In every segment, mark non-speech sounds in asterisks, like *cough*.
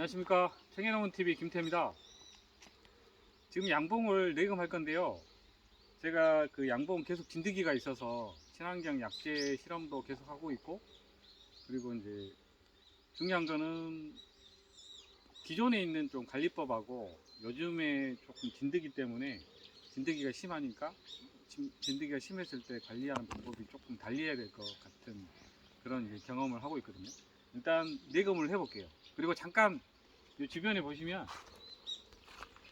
안녕하십니까 청해농원 TV 김태입니다. 지금 양봉을 내금할 건데요. 제가 그 양봉 계속 진드기가 있어서 친환경 약재 실험도 계속 하고 있고 그리고 이제 중요한 거는 기존에 있는 좀 관리법하고 요즘에 조금 진드기 때문에 진드기가 심하니까 진- 진드기가 심했을 때 관리하는 방법이 조금 달리해야 될 것 같은 그런 경험을 하고 있거든요. 일단 내금을 해볼게요. 그리고 잠깐 이 주변에 보시면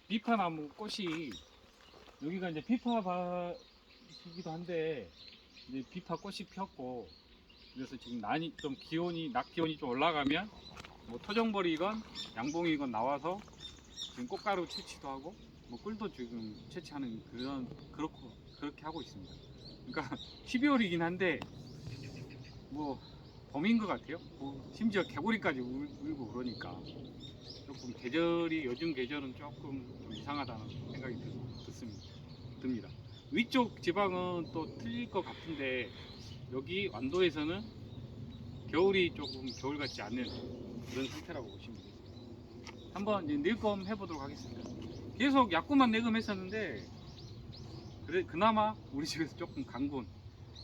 비파 나무 꽃이 여기가 이제 비파 밭이기도 한데 이제 비파 꽃이 피었고 그래서 지금 난이 좀 기온이 낮 기온이 좀 올라가면 뭐 토종벌이건 양봉이건 나와서 지금 꽃가루 채취도 하고 뭐 꿀도 지금 채취하는 그런 그렇고 그렇게 하고 있습니다. 그러니까 *laughs* 12월이긴 한데 뭐 봄인 것 같아요. 뭐 심지어 개구리까지 울, 울고 그러니까 조금 계절이 요즘 계절은 조금 좀 이상하다는 생각이 드, 듣습니다. 듭니다. 위쪽 지방은 또 틀릴 것 같은데 여기 완도에서는 겨울이 조금 겨울 같지 않는 그런 상태라고 보시면 되겠습니다. 한번 이제 내검 해보도록 하겠습니다. 계속 약구만 내검했었는데 그래 그나마 우리 집에서 조금 강군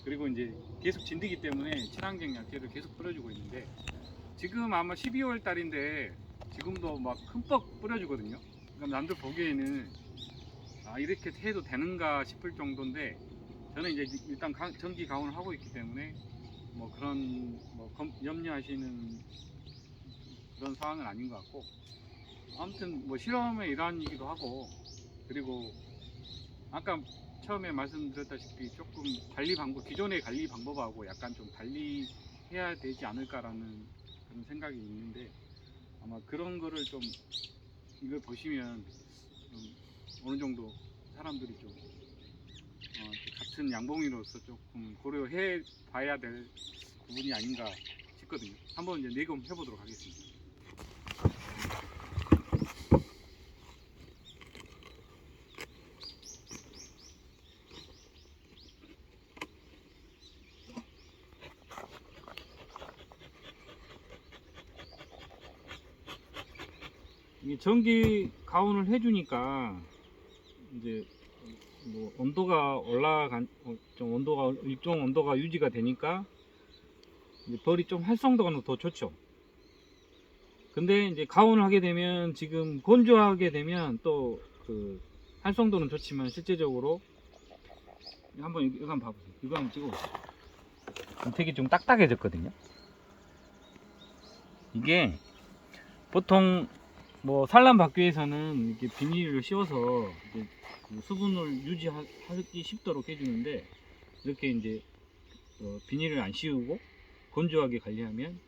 그리고 이제 계속 진드기 때문에 친환경 약재를 계속 뿌려주고 있는데 지금 아마 12월 달인데 지금도 막 흠뻑 뿌려주거든요. 그럼 남들 보기에는 아 이렇게 해도 되는가 싶을 정도인데 저는 이제 일단 가- 정기 가온을 하고 있기 때문에 뭐 그런 뭐 검- 염려하시는 그런 상황은 아닌 것 같고 아무튼 뭐 실험의 일환이기도 하고 그리고 아까 처음에 말씀드렸다시피 조금 관리 방법 기존의 관리 방법하고 약간 좀 달리 해야 되지 않을까라는 그런 생각이 있는데 아마 그런 거를 좀 이걸 보시면 좀 어느 정도 사람들이 좀 어, 같은 양봉이로서 조금 고려해 봐야 될 부분이 아닌가 싶거든요. 한번 이제 내검 해보도록 하겠습니다. 이게 전기 가온을 해주니까 이제 뭐 온도가 올라간 어, 좀 온도가 일정 온도가 유지가 되니까 이제 벌이 좀 활성도가 더 좋죠. 근데 이제 가온을 하게 되면 지금 건조하게 되면 또 그 활성도는 좋지만 실제적으로 한번 이거 한번 봐보세요. 이거 한번 찍어보세요. 되게 좀 딱딱해졌거든요. 이게 보통 뭐 산란 받기위해서는 이렇게 비닐을 씌워서 이제 그 수분을 유지하기 쉽도록 해주는데 이렇게 이제 어, 비닐을 안 씌우고 건조하게 관리하면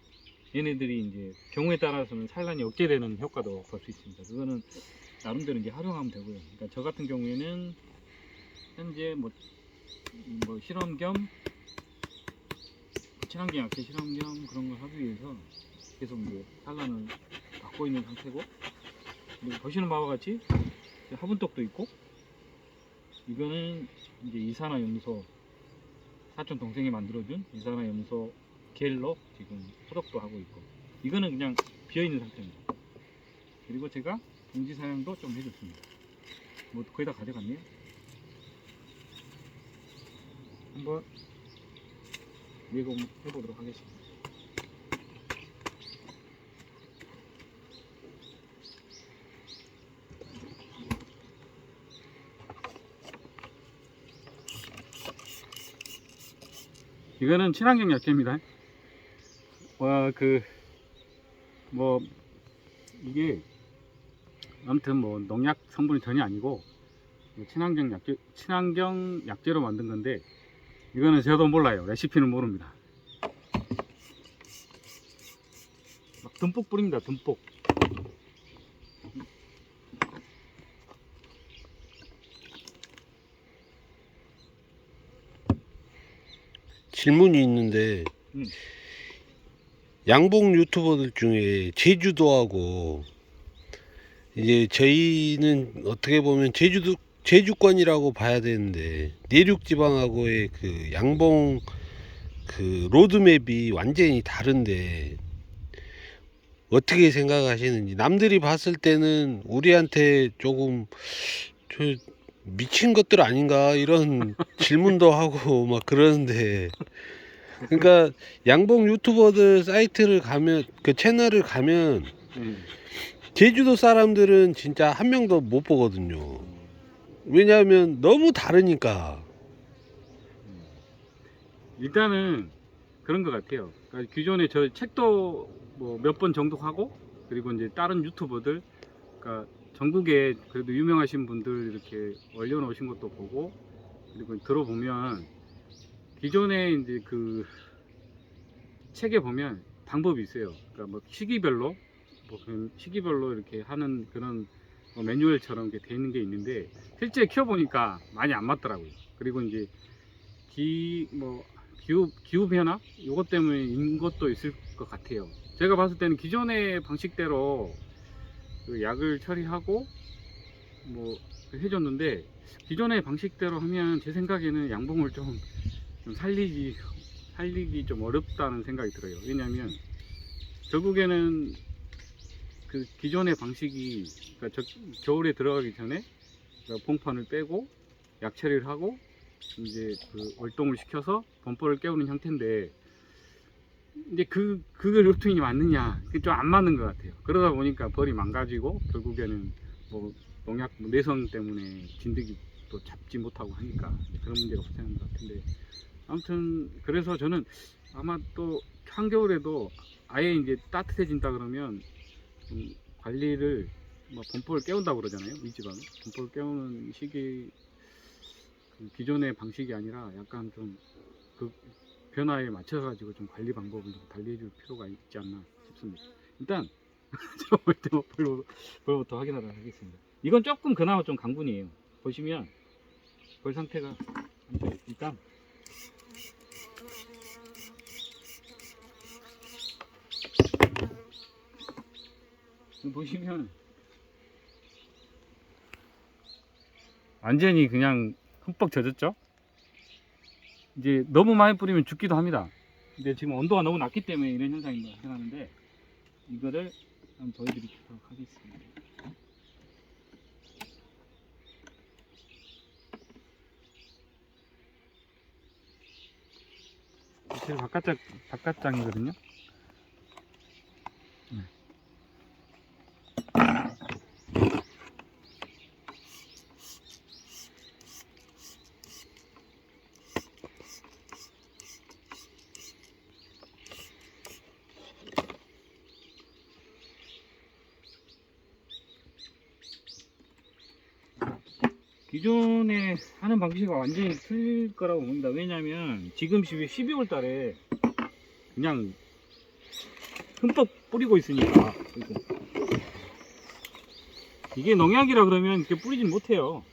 얘네들이 이제 경우에 따라서는 산란이 억제되는 효과도 볼 수 있습니다. 그거는 나름대로 이제 활용하면 되고요. 그러니까 저 같은 경우에는 현재 뭐, 뭐 실험 겸 친환경 약재 실험 겸 그런 걸 하기 위해서 계속 이제 산란을 받고 있는 상태고 보시는 바와 같이 화분떡도 있고 이거는 이제 이산화 염소 사촌 동생이 만들어준 이산화 염소 겔로 지금 소독도 하고 있고 이거는 그냥 비어있는 상태입니다. 그리고 제가 봉지 사용도 좀 해줬습니다. 뭐 거의 다 가져갔네요. 한번 예금 해보도록 하겠습니다 이거는 친환경 약재입니다. 와, 그, 뭐, 이게, 아무튼 뭐, 농약 성분이 전혀 아니고, 친환경 약재, 친환경 약재로 만든 건데, 이거는 저도 몰라요. 레시피는 모릅니다. 막 듬뿍 뿌립니다, 듬뿍. 질문이 있는데 음. 양봉 유튜버들 중에 제주도하고 이제 저희는 어떻게 보면 제주도 제주권이라고 봐야 되는데 내륙 지방하고의 그 양봉 그 로드맵이 완전히 다른데 어떻게 생각하시는지 남들이 봤을 때는 우리한테 조금 저 미친 것들 아닌가 이런 *laughs* 질문도 하고 막 그러는데 그러니까 양봉 유튜버들 사이트를 가면 그 채널을 가면 음. 제주도 사람들은 진짜 한 명도 못 보거든요. 왜냐하면 너무 다르니까. 일단은 그런 것 같아요. 그러니까 기존에 저 책도 뭐 몇 번 정도 하고 그리고 이제 다른 유튜버들 그러니까 전국에 그래도 유명하신 분들 이렇게 올려놓으신 것도 보고 그리고 들어보면 기존에 이제 그 책에 보면 방법이 있어요. 그러니까 뭐 시기별로 뭐 시기별로 이렇게 하는 그런 뭐 매뉴얼처럼 이렇게 돼 있는 게 있는데 실제 키워보니까 많이 안 맞더라고요. 그리고 이제 기 뭐 기후 기후 변화 이것 때문인 것도 있을 것 같아요. 제가 봤을 때는 기존의 방식대로 그 약을 처리하고 뭐 해줬는데 기존의 방식대로 하면 제 생각에는 양봉을 좀, 좀 살리기 살리기 좀 어렵다는 생각이 들어요. 왜냐하면 결국에는 그 기존의 방식이 그러니까 저- 겨울에 들어가기 전에 그러니까 봉판을 빼고 약 처리를 하고 이제 그 월동을 시켜서 범퍼를 깨우는 형태인데 이제 그 그게 루틴이 맞느냐 그게 좀 안 맞는 것 같아요. 그러다 보니까 벌이 망가지고 결국에는 뭐 농약 뭐 내성 때문에 진드기 또 잡지 못하고 하니까 그런 문제가 발생하는 것 같은데 아무튼 그래서 저는 아마 또 한겨울에도 아예 이제 따뜻해진다 그러면 좀 관리를 뭐 범퍼를 깨운다고 그러잖아요 위지방을 범퍼를 깨우는 시기 그 기존의 방식이 아니라 약간 좀그 변화에 맞춰 가지고 좀 관리 방법을 좀 달리해 줄 필요가 있지 않나 싶습니다 일단 *laughs* 제가 볼때 벌, 벌부터 확인하도록 하겠습니다 이건 조금 그나마 좀 강분이에요 보시면 벌 상태가. 일단 보시면 완전히 그냥 흠뻑 젖었죠? 이제 너무 많이 뿌리면 죽기도 합니다. 근데 지금 온도가 너무 낮기 때문에 이런 현상이 발생하는데 이거를 한번 보여드리도록 하겠습니다. 제 바깥장 바깥장이거든요. 네. 기존에 하는 방식과 완전히 틀릴 거라고 봅니다. 왜냐면 지금 12월 달에 그냥 흠뻑 뿌리고 있으니까. 이게 농약이라 그러면 이렇게 뿌리진 못해요.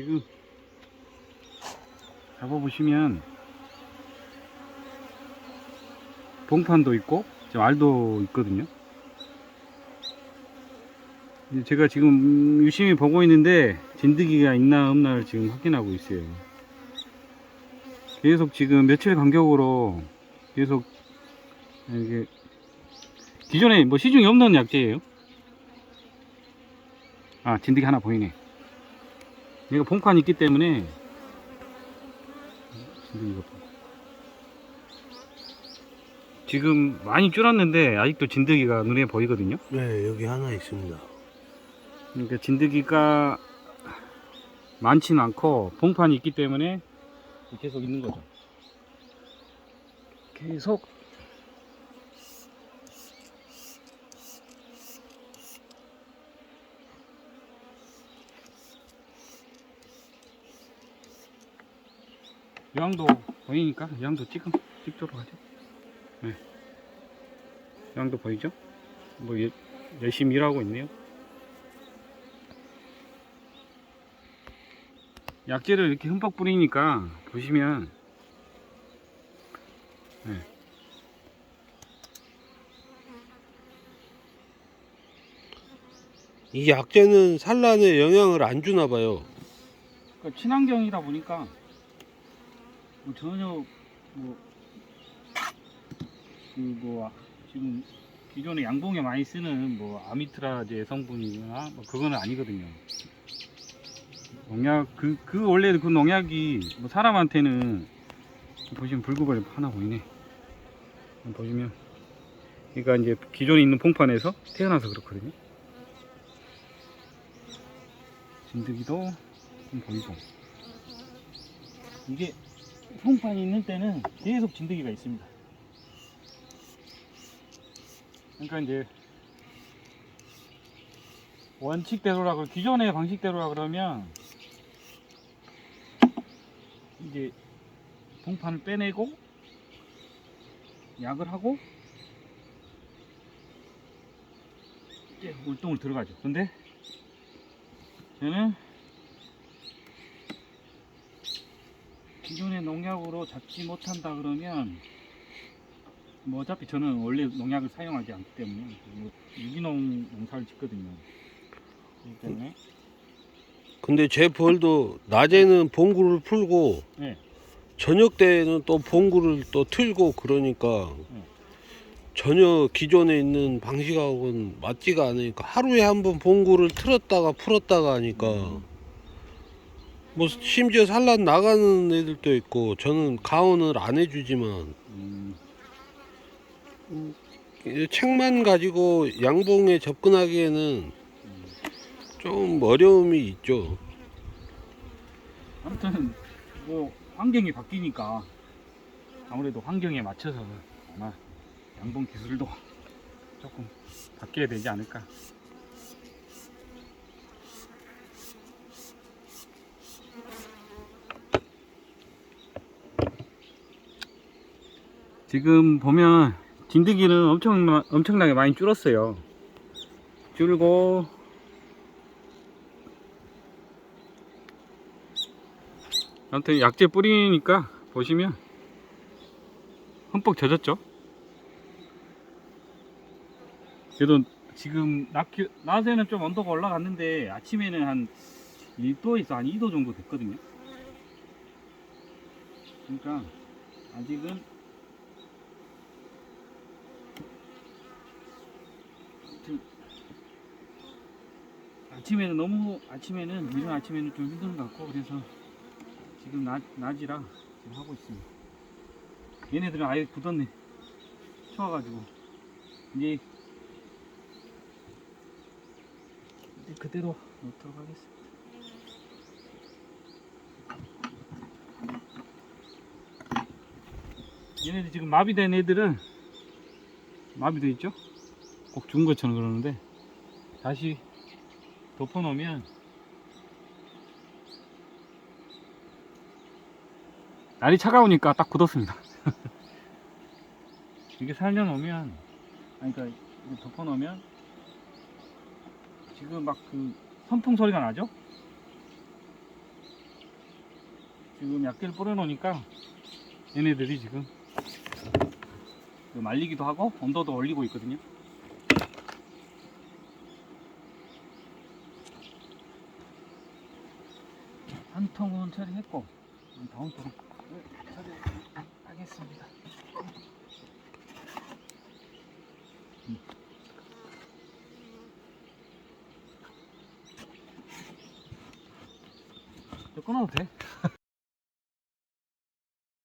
지금 잡아보시면 봉판도 있고 지금 알도 있거든요. 제가 지금 유심히 보고 있는데 진드기가 있나 없나를 지금 확인하고 있어요. 계속 지금 며칠 간격으로 계속 이게 기존에 뭐 시중에 없는 약재예요? 아 진드기 하나 보이네 얘가 봉판이 있기 때문에. 지금 많이 줄었는데 아직도 진드기가 눈에 보이거든요? 네, 여기 하나 있습니다. 그러니까 진드기가 많지는 않고 봉판이 있기 때문에 계속 있는 거죠. 계속 유황도 보이니까 유황도 지금 찍도록 하죠. 네. 유황도 보이죠? 뭐 예- 열심히 일하고 있네요. 약재를 이렇게 흠뻑 뿌리니까 보시면 네. 이 약재는 산란에 영향을 안 주나 봐요. 그러니까 친환경이다 보니까 뭐 전혀 뭐 그 뭐 지금 기존에 양봉에 많이 쓰는 뭐 아미트라제 성분이나 뭐 그거는 아니거든요. 농약 그 그 원래 그 농약이 뭐 사람한테는 보시면 붉은벌레 하나 보이네. 보시면 그러니까 이제 기존에 있는 봉판에서 태어나서 그렇거든요. 진드기도 좀 보이고 이게 송판이 있는 때는 계속 진드기가 있습니다. 그러니까 이제 원칙대로라 그 기존의 방식대로라 그러면 이제 봉판을 빼내고 약을 하고 이제 물동을 들어가죠. 근데 저는 기존의 농약으로 잡지 못한다 그러면 뭐 어차피 저는 원래 농약을 사용하지 않기 때문에 뭐 유기농 농사를 짓거든요. 그렇기 때문에 근데 제 벌도 낮에는 봉구를 풀고 네. 저녁 때는 또 봉구를 또 틀고 그러니까 네. 전혀 기존에 있는 방식하고는 맞지가 않으니까 하루에 한 번 봉구를 틀었다가 풀었다가 하니까 뭐 심지어 산란 나가는 애들도 있고 저는 가온을 안 해주지만 음, 이 책만 가지고 양봉에 접근하기에는 음. 좀 어려움이 있죠. 아무튼 뭐 환경이 바뀌니까 아무래도 환경에 맞춰서 아마 양봉 기술도 조금 바뀌어야 되지 않을까. 지금 보면 진드기는 엄청 엄청나게 많이 줄었어요. 줄고 아무튼 약재 뿌리니까 보시면 흠뻑 젖었죠. 그래도 지금 낮, 기- 낮에는 좀 온도가 올라갔는데 아침에는 한 1도에서 한 2도 정도 됐거든요. 그러니까 아직은 아무튼 아침에는 너무 아침에는 이른 아침에는 좀 힘든 것 같고 그래서 지금 낮, 낮이라 지금 하고 있습니다. 얘네들은 아예 굳었네. 추워가지고. 이제, 이제 그대로 놓도록 하겠습니다. 얘네들 지금 마비된 애들은 마비돼 있죠? 꼭 죽은 것처럼 그러는데 다시 덮어놓으면 날이 차가우니까 딱 굳었습니다. *laughs* 이게 살려놓으면, 아니, 그러니까 이거 덮어놓으면 지금 막 그 선풍 소리가 나죠? 지금 약재를 뿌려놓으니까 얘네들이 지금 그 말리기도 하고 온도도 올리고 있거든요. 한 통은 처리했고 다음 통은 처리하겠습니다. 음. 끊어도 돼?